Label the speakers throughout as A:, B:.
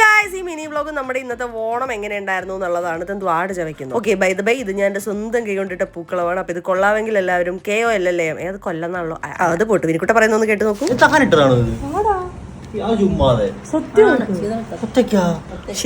A: Guys ഈ mini vlog നമ്മുടെ ഇന്നത്തെ ഓണം എങ്ങനെ ഉണ്ടായിരുന്നു എന്നുള്ളതാണ് ഇത് ദ്വാട് ചവയ്ക്കുന്നു ഓക്കെ ബൈ ദ ബൈ ഇത് ഞാൻ എന്റെ സ്വന്തം കൈ കൊണ്ടിട്ട പൂക്കളമാണ്. അപ്പൊ ഇത് കൊള്ളാമെങ്കിൽ എല്ലാവരും കെ ഒ അല്ലല്ലേ ഏത് കൊല്ലം എന്നാണല്ലോ അത് പോട്ട്. വിനിക്കുട്ട പറയുന്നൊന്ന് കേട്ട് നോക്കൂ.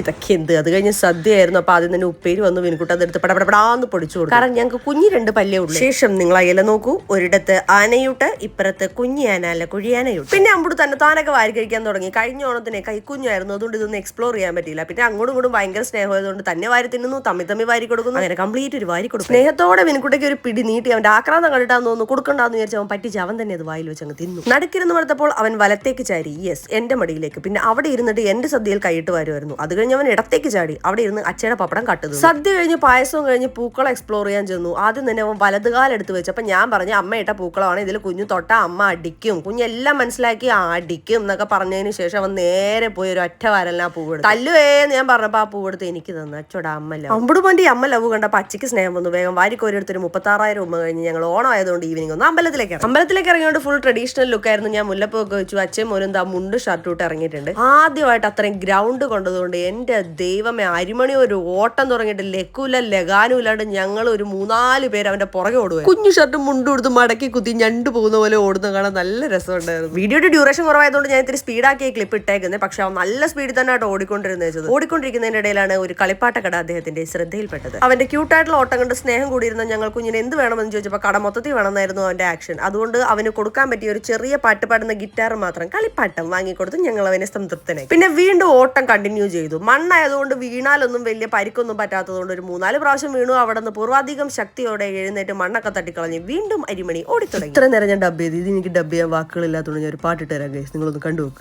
A: ഇതൊക്കെ എന്ത് അത് കഴിഞ്ഞ് സദ്യയായിരുന്നു. അപ്പൊ ആദ്യം തന്നെ ഉപ്പേരി വന്നു വിനിക്കുട്ട അതെടുത്ത് പടപടപടാന്ന് പൊടിച്ചു കൊടുക്കും കാരണം ഞങ്ങൾക്ക് കുഞ്ഞി രണ്ട് പല്ലേ ഉള്ളു. ശേഷം നിങ്ങൾ അയല നോക്കൂ. ഒരിടത്ത് ആനയൂട്ട് ഇപ്പുറത്ത് കുഞ്ഞി ആന അല്ല കുഴിയാനയൂട്ട് പിന്നെ അമ്പുട് തന്നെ താനൊക്കെ വാരി കഴിക്കാൻ തുടങ്ങി. കഴിഞ്ഞ ഓണത്തിന് കൈക്കുഞ്ഞായിരുന്നു അതുകൊണ്ട് ഇതൊന്നും എക്സ്പ്ലോർ ചെയ്യാൻ പറ്റിയില്ല. പിന്നെ അങ്ങോട്ടും ഇങ്ങോട്ടും ഭയങ്കര സ്നേഹമായതുകൊണ്ട് തന്നെ വാരി തിന്നുന്നു തമ്മി തമ്മി വാരി കൊടുക്കുന്നു. അങ്ങനെ കംപ്ലീറ്റ് ഒരു വാരി കൊടുക്കും. സ്നേഹത്തോടെ വിനിക്കുട്ടയ്ക്ക് ഒരു പിടി നീട്ടി അവന്റെ ആക്രാന്തം കണ്ടിട്ടാന്ന് തോന്നുന്നു കൊടുക്കണ്ടെന്ന് വിചാരിച്ചു അവൻ പറ്റിച്ച് അവൻ തന്നെ അത് വായിൽ വെച്ച് അങ്ങ് തിന്നു. നടുക്കിരുന്ന് മടുത്തപ്പോൾ അവൻ വലത്തേക്ക് ചാരി. യെസ് എന്റെ മടിയിലേക്ക്. പിന്നെ അവിടെ ഇരുന്നിട്ട് എന്റെ സദ്യയിൽ കൈയിട്ട് വരുമായിരുന്നു അത് കഴിഞ്ഞ് അവൻ ഇടത്തേക്ക് ചാടി. അവിടെ ഇരുന്ന് അച്ഛയുടെ പപ്പടം കട്ടുന്നു സദ്യ കഴിഞ്ഞ് പായസവും കഴിഞ്ഞ് പൂക്കളം എക്സ്പ്ലോർ ചെയ്യാൻ ചെന്നു. ആദ്യം തന്നെ അവൻ വലതുകാലം എടുത്ത് വെച്ചു അപ്പം ഞാൻ പറഞ്ഞു അമ്മ ഇട്ട പൂക്കളമാണ്. ഇതിൽ കുഞ്ഞു തൊട്ട അമ്മ അടിക്കും. കുഞ്ഞെല്ലാം മനസ്സിലാക്കി അടിക്കും എന്നൊക്കെ പറഞ്ഞതിന് ശേഷം അവൻ നേരെ പോയി ഒരു ഒറ്റ വരലിന് ആ പൂവെടുത്ത് തല്ലുവേ തല്ലുവേന്ന് ഞാൻ പറഞ്ഞപ്പോൾ ആ പൂവെടുത്ത് എനിക്ക് തന്നു. അച്ചോടാ അമ്മ ലവ് അമ്മ ലവ് കണ്ടപ്പോൾ അച്ഛക്ക് സ്നേഹം വന്നു. വേഗം വാരിക്ക് എടുത്തൊരു മുപ്പത്താറായിരം ഉമ്മ കഴിഞ്ഞ് ഞങ്ങൾ ഓണം ആയതുകൊണ്ട് ഈവനിങ് ഒന്ന് അമ്പലത്തിലേക്ക്. അമ്പലത്തിലേക്ക് ഇറങ്ങിയോണ്ട് ഫുൾ ട്രഡീഷണൽ ലുക്കായിരുന്നു ഞാൻ മുല്ലപ്പൊക്കെ വെച്ചു. അച്ഛൻ മോനും ദാ മുണ്ട് ഷർട്ട് ഇട്ട് ഇറങ്ങിയിട്ടുണ്ട്. ആദ്യമായിട്ട് അത്രയും ഗ്രൗണ്ട് കൊണ്ടതുകൊണ്ട് എന്റെ ദൈവമേ അരിമണി ഒരു ഓട്ടം തുടങ്ങിയിട്ട് ലക്കൂല ലഗാനും ഇല്ലാണ്ട് ഞങ്ങൾ ഒരു മൂന്നാൽ പേര് അവന്റെ പുറകെ ഓടുക കുഞ്ഞു ഷർട്ട് മുണ്ടും എടുത്ത് മടക്കി കുത്തി ഞണ്ട് പോകുന്ന പോലെ ഓടുന്ന കാണാൻ നല്ല രസമുണ്ടായിരുന്നു. വീഡിയോയുടെ ഡ്യൂറേഷൻ കുറവായതുകൊണ്ട് ഞാൻ ഇത്തിരി സ്പീഡാക്കിയ ക്ലിപ്പ് ഇട്ടേക്കുന്നത് പക്ഷെ അവൻ നല്ല സ്പീഡിൽ തന്നെ ആയിട്ട് ഓടിക്കൊണ്ടിരുന്നത് വെച്ചത്. ഓടിക്കൊണ്ടിരിക്കുന്നതിന്റെ ഇടയിലാണ് ഒരു കളിപ്പാട്ട കട അദ്ദേഹത്തിന്റെ ശ്രദ്ധയിൽപ്പെട്ടത്. അവന്റെ ക്യൂട്ടായിട്ടുള്ള ഓട്ടം കണ്ട് സ്നേഹം കൂടിയിരുന്ന ഞങ്ങൾ കുഞ്ഞിന് എന്ത് വേണമെന്ന് ചോദിച്ചപ്പോൾ കട മൊത്തത്തിൽ വേണമെന്നായിരുന്നു അവന്റെ ആക്ഷൻ. അതുകൊണ്ട് അവന് കൊടുക്കാൻ പറ്റിയ ഒരു ചെറിയ പാട്ട് പാടുന്ന ഗിറ്റാർ മാത്രം കളിപ്പാട്ടം വാങ്ങിക്കൊടുത്ത് ഞങ്ങൾ അവനെ സംതൃപ്തനായി പിന്നെ വീണ്ടും ഓട്ടം കണ്ടിന്യൂ ചെയ്തു. മണ്ണായതുകൊണ്ട് വീണാലൊന്നും വലിയ പരിക്കൊന്നും പറ്റാത്തതുകൊണ്ട് ഒരു മൂന്നാൽ പ്രാവശ്യം വീണു. അവിടെ നിന്ന് പൂർവാധികം ശക്തിയോടെ എഴുന്നേറ്റ് മണ്ണൊക്കെ തട്ടിക്കളഞ്ഞ് വീണ്ടും അരിമണി ഓടിത്തുടങ്ങി. ഇത്ര നേരം ഞാൻ ഡബ് ചെയ്ത്. ഇത് എനിക്ക് ഡബ് ചെയ്യാൻ വാക്കുകളില്ലാത്തതുകൊണ്ട് ഞാൻ ഒരു പാട്ടിട്ട് തരാം ഗൈസ് നിങ്ങളൊന്ന് കണ്ടുവെക്ക്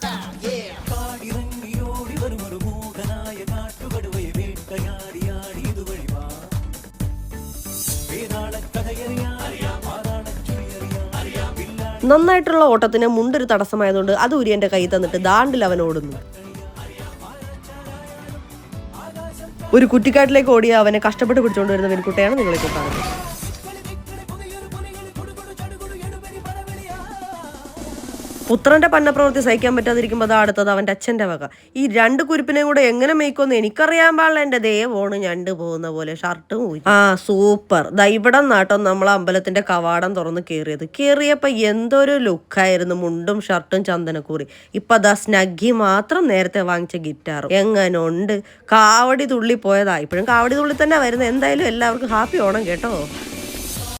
A: നന്നായിട്ടുള്ള ഓട്ടത്തിന് മുണ്ടൊരു തടസ്സമായതുകൊണ്ട് അത് ഉരി എന്റെ കൈ തന്നിട്ട് ദാണ്ടിൽ അവൻ ഓടുന്നു. ഒരു കുറ്റിക്കാട്ടിലേക്ക് ഓടിയ അവനെ കഷ്ടപ്പെട്ട് പിടിച്ചുകൊണ്ടുവരുന്ന പെൺകുട്ടിയാണ് നിങ്ങളിപ്പോൾ കാണുന്നത് പുത്രന്റെ പന്നപ്രവൃത്തി സഹിക്കാൻ പറ്റാതിരിക്കുമ്പോൾ അതാ അടുത്തത് അവന്റെ അച്ഛന്റെ വക. ഈ രണ്ട് കുരിപ്പിനെയും കൂടെ എങ്ങനെ മേയ്ക്കുമെന്ന് എനിക്കറിയാൻ പാടില്ല. എന്റെ ദേവോണ് ഞണ്ട് പോകുന്ന പോലെ ഷർട്ടും ആ സൂപ്പർ. ദാ ഇവിടെ നാട്ടോ നമ്മൾ അമ്പലത്തിന്റെ കവാടം തുറന്ന് കയറിയത് കയറിയപ്പോ എന്തൊരു ലുക്കായിരുന്നു. മുണ്ടും ഷർട്ടും ചന്ദനക്കൂറി. ഇപ്പൊ ദാ സ്നഗ്ഗി മാത്രം നേരത്തെ വാങ്ങിച്ച ഗിറ്റാർ. എങ്ങനുണ്ട്? കാവടി തുള്ളി പോയതാ. ഇപ്പോഴും കാവടി തുള്ളി തന്നെ വരുന്നത് എന്തായാലും എല്ലാവർക്കും ഹാപ്പി ഓണം കേട്ടോ.